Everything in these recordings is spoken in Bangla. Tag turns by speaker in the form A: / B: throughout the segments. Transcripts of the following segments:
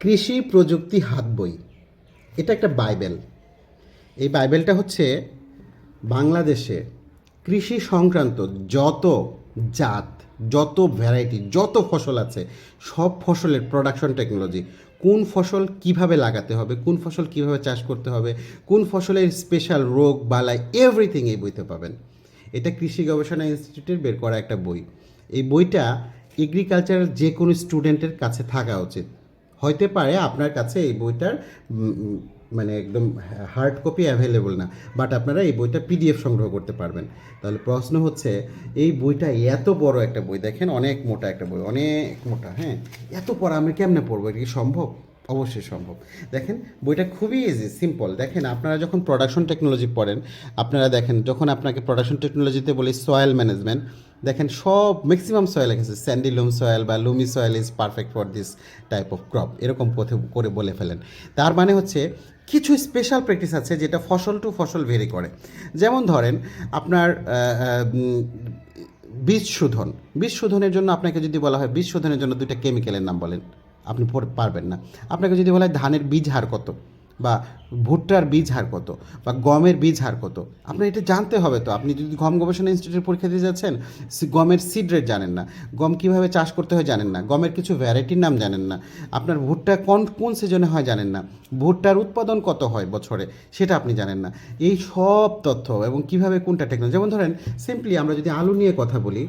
A: কৃষি প্রযুক্তি হাত বই। এটা একটা বাইবেল। এই বাইবেলটা হচ্ছে বাংলাদেশে কৃষি সংক্রান্ত যত জাত, যত ভ্যারাইটি যত ফসল আছে, সব ফসলের প্রোডাকশন টেকনোলজি কোন ফসল কীভাবে লাগাতে হবে, কোন ফসল কীভাবে চাষ করতে হবে, কোন ফসলের স্পেশাল রোগ, বালাই এভরিথিং এই বইতে পাবেন। এটা কৃষি গবেষণা ইনস্টিটিউটের বের করা একটা বই। এই বইটা এগ্রিকালচারাল যে কোনো স্টুডেন্টের কাছে থাকা উচিত। হইতে পারে আপনার কাছে এই বইটার মানে একদম হার্ড কপি অ্যাভেলেবল না বাট আপনারা এই বইটা পিডিএফ সংগ্রহ করতে পারবেন। তাহলে প্রশ্ন হচ্ছে, এই বইটা এত বড় একটা বই, দেখেন অনেক মোটা একটা বই, অনেক মোটা হ্যাঁ? এত পড়া আমি কেমনে পড়ব? এটা কি সম্ভব? অবশ্যই সম্ভব। দেখেন, বইটা খুবই ইজি সিম্পল দেখেন, আপনারা যখন প্রোডাকশন টেকনোলজি পড়েন, আপনারা দেখেন, যখন আপনাকে প্রোডাকশন টেকনোলজিতে বলি সয়েল ম্যানেজমেন্ট দেখেন সব ম্যাক্সিমাম সয়েল লিখেছে স্যান্ডি লুম সয়েল বা loamy soil is perfect for this type of crop এরকম করে বলে ফেলেন। তার মানে হচ্ছে কিছু স্পেশাল প্র্যাকটিস আছে যেটা ফসল টু ফসল ভেরি করে। যেমন ধরেন আপনার বীজ শোধন। বীজ শোধনের জন্য আপনাকে যদি বলা হয়, বীজ শোধনের জন্য দুইটা কেমিক্যালের নাম বলেন। আপনি পর- পারবেন না। আপনাকে যদি বলা হয় ধানের বীজ হার কত? বা ভুট্টার বীজ হার কত বা গমের বীজ হার কত? আপনার এটা জানতে হবে তো। আপনি যদি গম গবেষণা ইনস্টিটিউটের পরীক্ষা দিয়ে যাচ্ছেন গমের সিড রেট জানেন না। গম কীভাবে চাষ করতে হয় জানেন না। গমের কিছু ভ্যারাইটির নাম জানেন না। আপনার ভুট্টা কোন কোন সিজনে হয় জানেন না। ভুট্টার উৎপাদন কত হয় বছরে, সেটা আপনি জানেন না। এই সব তথ্য এবং কীভাবে কোনটা টেকনোলজি যেমন ধরেন সিম্পলি আমরা যদি আলু নিয়ে কথা বলি,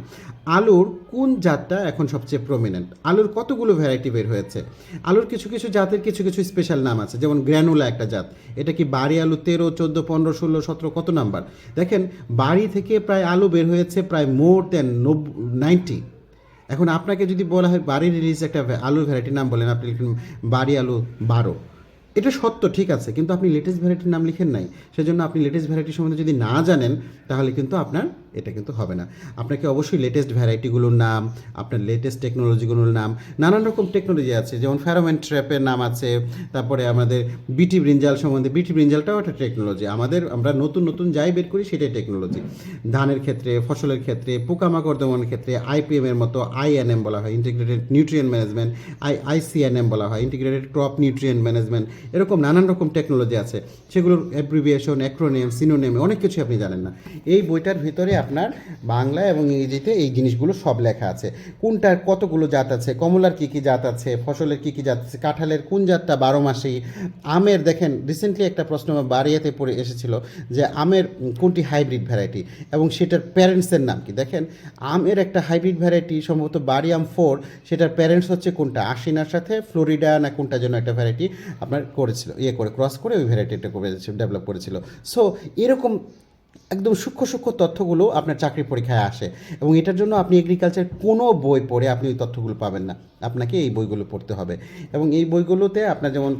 A: আলুর কোন জাতটা এখন সবচেয়ে প্রমিনেন্ট আলুর কতগুলো ভ্যারাইটি বের হয়েছে? আলুর কিছু কিছু জাতের কিছু কিছু স্পেশাল নাম আছে, যেমন গ্র্যানুলা একটা জাত। এটা কি বাড়ি আলু তেরো, চোদ্দ, পনেরো, ষোলো, সতেরো, কত নাম্বার? দেখেন, বাড়ি থেকে প্রায় আলু বের হয়েছে প্রায় মোর দেন নব, নাইনটি। এখন আপনাকে যদি বলা হয় বাড়ির রিলিজ একটা আলু আলুর ভ্যারাইটির নাম বলেন, আপনি লিখুন বাড়ি আলু বারো। এটা সত্য, ঠিক আছে, কিন্তু আপনি লেটেস্ট ভ্যারাইটির নাম লিখেন নাই, সেজন্য আপনি লেটেস্ট ভ্যারাইটি সম্বন্ধে যদি না জানেন, তাহলে কিন্তু আপনার এটা কিন্তু হবে না। আপনাকে অবশ্যই লেটেস্ট ভ্যারাইটিগুলোর নাম, আপনার লেটেস্ট টেকনোলজিগুলোর নাম, নানান রকম টেকনোলজি আছে, যেমন ফ্যারোমেন ট্র্যাপের নাম আছে, তারপরে আমাদের বিটি ব্রিঞ্জাল সম্বন্ধে বিটি ব্রিঞ্জালটাও একটা টেকনোলজি আমাদের, আমরা নতুন নতুন যাই বের করি সেটাই টেকনোলজি ধানের ক্ষেত্রে, ফসলের ক্ষেত্রে, পোকামাকড় দমনের ক্ষেত্রে আইপিএম এর মতো আইএনএম বলা হয় integrated nutrient management I ICNM বলা হয় ইন্টিগ্রেটেড ক্রপ নিউট্রিয়েন্ট ম্যানেজমেন্ট এরকম নানান রকম টেকনোলজি আছে। সেগুলোর অ্যাব্রিভিয়েশন অ্যাক্রোনেম সিনোনেম অনেক কিছু আপনি জানেন না। এই বইটার ভিতরে আপনার বাংলা এবং ইংরেজিতে এই জিনিসগুলো সব লেখা আছে। কোনটার কতগুলো জাত আছে, কমলার কী কী জাত আছে, ফসলের কী কী জাত আছে, কাঁঠালের কোন জাতটা বারো মাসেই আমের দেখেন রিসেন্টলি একটা প্রশ্ন বাড়িয়াতে পড়ে এসেছিল যে আমের কোনটি হাইব্রিড ভ্যারাইটি এবং সেটার প্যারেন্টসের নাম কি? দেখেন, আমের একটা হাইব্রিড ভ্যারাইটি সম্ভবত বাড়ি আম ফোর সেটার প্যারেন্টস হচ্ছে কোনটা? আশিনার সাথে ফ্লোরিডা না কোনটা যেন একটা ভ্যারাইটি আপনার করেছিল ইয়ে করে ক্রস করে ওই ভ্যারাইটিটা করেছিল ডেভেলপ করেছিল। সো এরকম একদম সূক্ষ্ম সূক্ষ্ম তথ্যগুলো আপনার চাকরি পরীক্ষায় আসে এবং এটার জন্য আপনি এগ্রিকালচার কোনো বই পড়ে আপনি ওই তথ্যগুলো পাবেন না। আপনাকে এই বইগুলো পড়তে হবে। এবং এই বইগুলোতে আপনার যেমন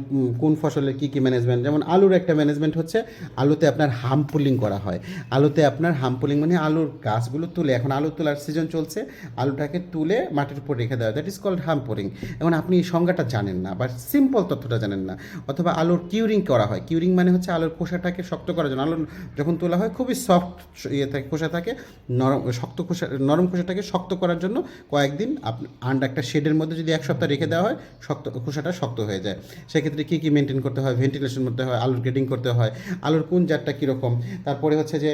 A: কোন ফসলের কী কী ম্যানেজমেন্ট যেমন আলুর একটা ম্যানেজমেন্ট হচ্ছে, আলুতে আপনার হামপুলিং করা হয়। আলুতে আপনার হামপুলিং মানে আলুর গাছগুলো তুলে, এখন আলু তোলার সিজন চলছে, আলুটাকে তুলে মাটির উপর রেখে দেওয়া দ্যাট ইজ কল্ড হামপুলিং এখন আপনি এই সংজ্ঞাটা জানেন না, বা সিম্পল তথ্যটা জানেন না, অথবা আলুর কিউরিং করা হয়। কিউরিং মানে হচ্ছে আলুর খোসাটাকে শক্ত করার জন্য। আলু যখন তোলা হয়, খুবই সফট ইয়ে থাকে, খোসা থাকে, নরম, শক্ত খোসা, নরম খোসাটাকে শক্ত করার জন্য কয়েকদিন আপনি আন্ডা একটা শেডের মধ্যে যদি এক সপ্তাহ রেখে দেওয়া হয়, শক্ত, খোসাটা শক্ত হয়ে যায়। সেক্ষেত্রে কী কী মেনটেন করতে হয়? ভেন্টিলেশন করতে হয়, আলুর গ্রেডিং করতে হয়। আলুর কোন জাতটা কীরকম? তারপরে হচ্ছে যে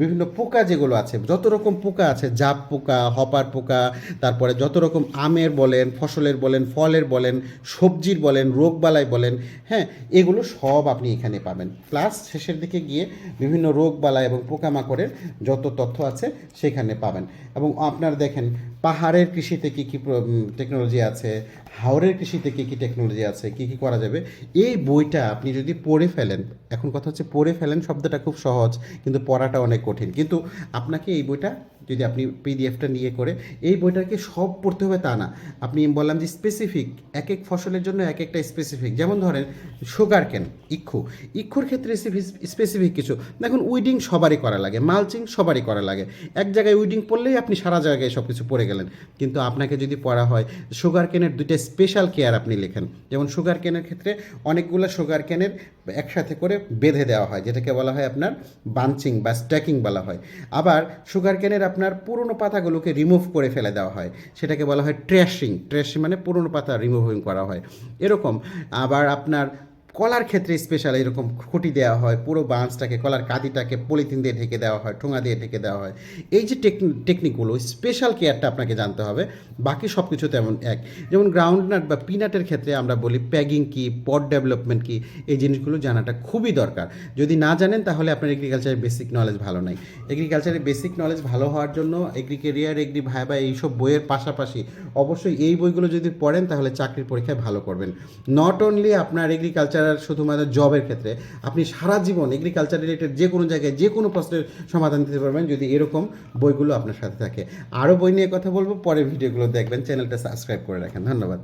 A: বিভিন্ন পোকা যেগুলো আছে, যত রকম পোকা আছে জাপ পোকা, হপার পোকা, তারপরে যত রকম আমের বলেন, ফসলের বলেন, ফলের বলেন, সবজির বলেন, রোগবালাই বলেন হ্যাঁ এগুলো সব আপনি এখানে পাবেন। প্লাস শেষের দিকে গিয়ে বিভিন্ন রোগবালাই এবং পোকামাকড়ের যত তথ্য আছে, সেখানে পাবেন। এবং আপনার দেখেন, পাহাড়ের কৃষিতে কী কী টেকনোলজি আছে? হাওড়ের কৃষিতে কী কী টেকনোলজি আছে? কী কী করা যাবে? এই বইটা আপনি যদি পড়ে ফেলেন, এখন কথা হচ্ছে পড়ে ফেলেন শব্দটা খুব সহজ, কিন্তু পড়াটা অনেক কঠিন। কিন্তু আপনাকে এই বইটা যদি আপনি পিডিএফটা নিয়ে করে, এই বইটাকে সব পড়তে হবে তা না। আপনি বললাম যে স্পেসিফিক এক এক ফসলের জন্য এক একটা স্পেসিফিক যেমন ধরেন সুগার কেন ইক্ষু। ইক্ষুর ক্ষেত্রে স্পেসিফিক কিছু। দেখুন উইডিং সবারই করা লাগে মালচিং সবারই করা লাগে। এক জায়গায় উইডিং পড়লেই আপনি সারা জায়গায় সব কিছু পড়ে গেলেন গেলেন। কিন্তু আপনাকে যদি পড়া হয় সুগার কেনের দুইটা স্পেশাল কেয়ার আপনি লেখেন। যেমন সুগার কেনের ক্ষেত্রে অনেকগুলো সুগার কেনের একসাথে করে বেঁধে দেওয়া হয়, যেটাকে বলা হয় আপনার বাঞ্চিং বা স্ট্যাকিং বলা হয়। আবার সুগার কেনের আপনার পুরনো পাতাগুলোকে রিমুভ করে ফেলে দেওয়া হয়, সেটাকে বলা হয় ট্র্যাশিং ট্র্যাশিং মানে পুরনো পাতা রিমুভিং করা হয়। এরকম। আবার আপনার কলার ক্ষেত্রে স্পেশাল এরকম খুঁটি দেওয়া হয়, পুরো বাঁশটাকে, কলার কাঁদিটাকে পলিথিন দিয়ে ঢেকে দেওয়া হয়, ঠোঙা দিয়ে ঢেকে দেওয়া হয়। এই যে টেকনিকগুলো স্পেশাল কেয়ারটা আপনাকে জানতে হবে, বাকি সব কিছু তেমন এক। যেমন গ্রাউন্ড নাট বা পিনাটের ক্ষেত্রে আমরা বলি প্যাগিং কি পট ডেভেলপমেন্ট কি, এই জিনিসগুলো জানাটা খুবই দরকার। যদি না জানেন তাহলে আপনার এগ্রিকালচারের বেসিক নলেজ ভালো নাই। এগ্রিকালচারের বেসিক নলেজ ভালো হওয়ার জন্য এগ্রি কেরিয়ার এগ্রি ভাইবা এইসব বইয়ের পাশাপাশি অবশ্যই এই বইগুলো যদি পড়েন তাহলে চাকরির পরীক্ষায় ভালো করবেন। নট অনলি আপনার এগ্রিকালচার শুধুমাত্র জবের ক্ষেত্রে, আপনি সারা জীবন এগ্রিকালচার রিলেটেড যে কোনো জায়গায় যে কোনো প্রশ্নের সমাধান দিতে পারবেন যদি এরকম বইগুলো আপনার সাথে থাকে। আরও বই নিয়ে কথা বলব পরে ভিডিওগুলো দেখবেন চ্যানেলটা সাবস্ক্রাইব করে রাখেন। ধন্যবাদ।